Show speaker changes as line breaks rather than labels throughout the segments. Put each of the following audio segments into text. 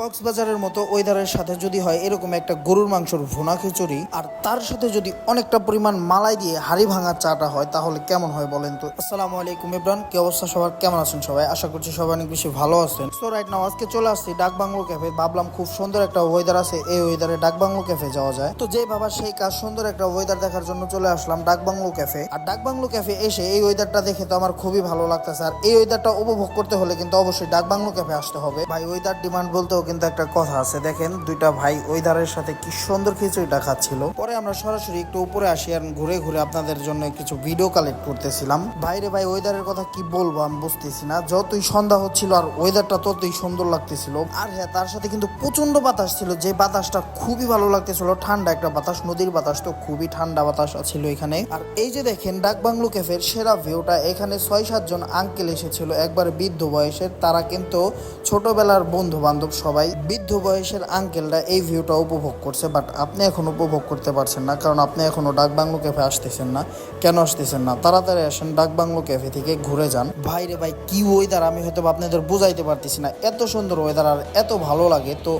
কক্সবাজারের মতো ওয়েদারের সাথে যদি হয় এরকম একটা গরুর মাংসর ভুনা খিচুড়ি, আর তার সাথে যদি অনেকটা পরিমাণ মালাই দিয়ে হাড়ি ভাঙা চাটা হয়, তাহলে কেমন হয় বলেন তো? আসসালামু আলাইকুম ইব্রান কি অবস্থা সবার? কেমন আছেন সবাই? আশা করছি সবাই অনেক বেশি ভালো আছেন। সো রাইট নাও আজকে চলে আসছি ডাক বাংলো ক্যাফে ভাবলাম খুব সুন্দর একটা ওয়েদার আছে, এই ওয়েদারে ডাক বাংলো ক্যাফে যাওয়া যায়। তো যে বাবা সেই কাজ সুন্দর একটা ওয়েদার দেখার জন্য চলে আসলাম ডাক বাংলো ক্যাফে আর ডাক বাংলো ক্যাফে এসে এই ওয়েদারটা দেখে তো আমার খুবই ভালো লাগতেছে, আর এই ওয়েদারটা উপভোগ করতে হলে কিন্তু অবশ্যই ডাক বাংলো ক্যাফে আসতে হবে। ভাই ওয়েদার ডিমান্ড বলতেও কিন্তু একটা কথা আছে, দেখেন দুইটা ভাই ওয়েদারের সাথে কি সুন্দর খিচুড়িটা খাচ্ছিল। পরে আমরা সরাসরি একটু উপরে আসি আর ঘুরে ঘুরে আপনাদের জন্য কিছু ভিডিও কালেক্ট করতেছিলাম। বাইরে ভাই ওয়েদারের কথা কি বলব আমি বুঝতেছি না। যতই সন্ধ্যা হচ্ছিল আর ওয়েদারটা ততই সুন্দর লাগতেছিল। আর হ্যাঁ তার সাথে কিন্তু প্রচণ্ড বাতাস ছিল, যে বাতাসটা খুবই ভালো লাগতেছিল। ঠান্ডা একটা বাতাস, নদীর বাতাস তো খুবই ঠান্ডা বাতাস ছিল এখানে। আর এই যে দেখেন ডাক বাংলো ক্যাফের সেরা ভিউটা এখানে ছয় সাতজন আঙ্কেল এসেছিল, একবার বৃদ্ধ বয়সের। তারা কিন্তু ছোটবেলার বন্ধু বান্ধব সবাই বৃদ্ধ বয়সের আঙ্কেলরা এই ভিউটা উপভোগ করছে বাট আপনি এখন উপভোগ করতে পারছেন না, কারণ আপনি এখনও ডাক বাংলো ক্যাফে আসতেছেন না, কেন আসতেছেন না? তাড়াতাড়ি আসেন ডাক বাংলো ক্যাফে থেকে ঘুরে যান। ভাই রে ভাই, কি ওয়েদার আমি হয়তো আপনাদের বুঝাইতে পারতেছি না, এত সুন্দর ওয়েদার আর এত ভালো লাগে, তো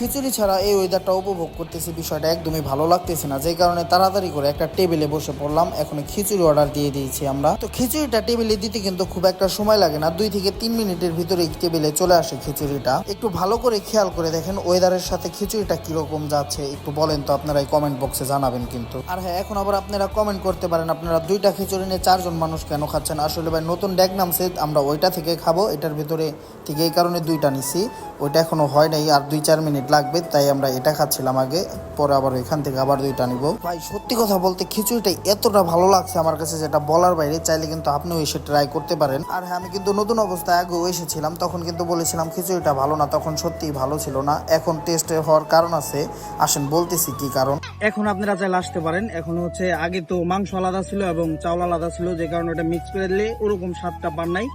খিচুড়ি ছাড়া এই ওয়েদারটা উপভোগ করতেছি। বিষয়টা একদমই ভালো লাগতেছে না যে কারণে তাড়াতাড়ি করে একটা টেবিলে বসে পড়লাম। এখন খিচুড়ি অর্ডার দিয়ে দিয়েছি আমরা। তো খিচুড়িটা টেবিলে দিতে কিন্তু খুব একটা সময় লাগে না। দুই থেকে তিন মিনিটের ভিতরে টেবিলে চলে আসে খিচুড়িটা। একটু ভালো করে খেয়াল করে দেখেন ওয়েদারের সাথে খিচুড়িটা কীরকম যাচ্ছে। একটু বলেন তো আপনারা এই কমেন্ট বক্সে জানাবেন কিন্তু। আর হ্যাঁ এখন আবার আপনারা কমেন্ট করতে পারেন, আপনারা দুইটা খিচুড়ি নিয়ে চারজন মানুষ কেন খাচ্ছেন? আসলে ভাই, নতুন ডেক নামছে আমরা ওইটা থেকে খাব, এটার ভিতরে থেকে এই কারণে দুইটা নিছি। ওইটা এখনও হয় নাই, আর দুই চার মিনিট লাগবে, তাই আমরা এটা খাচ্ছিলাম আগে। পরে আবার এখান থেকে আবার দুইটা নিব। ভাই, সত্যি কথা বলতে খিচুড়িটা এতটা ভালো লাগছে আমার কাছে, যেটা বলার বাইরে। চাইলে কিন্তু আপনিও এসে ট্রাই করতে পারেন। আর হ্যাঁ আমি কিন্তু নতুন অবস্থায় আগেও এসেছিলাম, তখন কিন্তু বলেছিলাম খিচুড়িটা ভালো না, তখন সত্যিই ভালো ছিল না। এখন টেস্টে হওয়ার কারণ আছে। আসেন, বলতেছি কি কারণ।
এখন আপনারা চাইলে আসতে পারেন। এখন হচ্ছে আগে তো মাংস আলাদা ছিল এবং চাউল আলাদা ছিল, যে কারণে ওটা মিক্স করে দিলে ওরকম স্বাদটা পান নাই।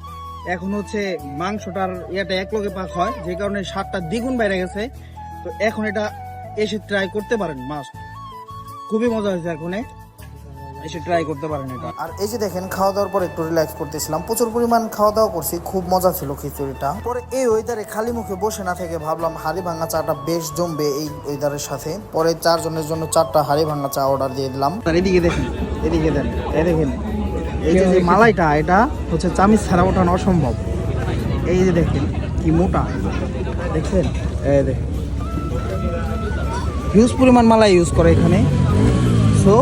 এখন হচ্ছে মাংসটার ইয়েটা এক লগে পাক হয়, যে কারণে স্বাদটা দ্বিগুণ বেড়ে গেছে। তো এখন এটা এসে ট্রাই করতে পারেন মাস্ট খুবই মজা হয়েছে এখন এসে ট্রাই করতে পারেন এটা।
আর এই যে দেখেন খাওয়া দাওয়ার পর একটু রিল্যাক্স করতেছিলাম। প্রচুর পরিমাণ খাওয়া দাওয়া করছি খুব মজা ছিল খিচুড়িটা। পরে এই ওয়েদারে খালি মুখে বসে না থেকে ভাবলাম হাড়ি ভাঙা চাটা বেশ জমবে এই ওয়েদারের সাথে। পরে চারজনের জন্য চারটা হাড়ি ভাঙা চা অর্ডার দিয়ে দিলাম।
এদিকে দেখেন এদিকে দেন এই দেখেন। এই যে যে মালাইটা এটা হচ্ছে চামিচ ছাড়া ওঠানো অসম্ভব। এই যে দেখেন কি মোটা। দেখছেন? এই দেখেন। হিউজ পরিমাণ মালা ইউজ করে এখানে। সো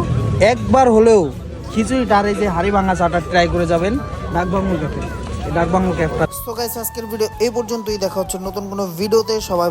একবার হলেও খিচুড়ি টারে যে হাড়ি ভাঙা চাটা ট্রাই করে যাবেন ডাকবাংলো ক্যাফে ডাকবাংলো ক্যাফটা
সো গাইস আজকের ভিডিও এই পর্যন্তই। দেখা হচ্ছে নতুন কোনো ভিডিওতে সবাই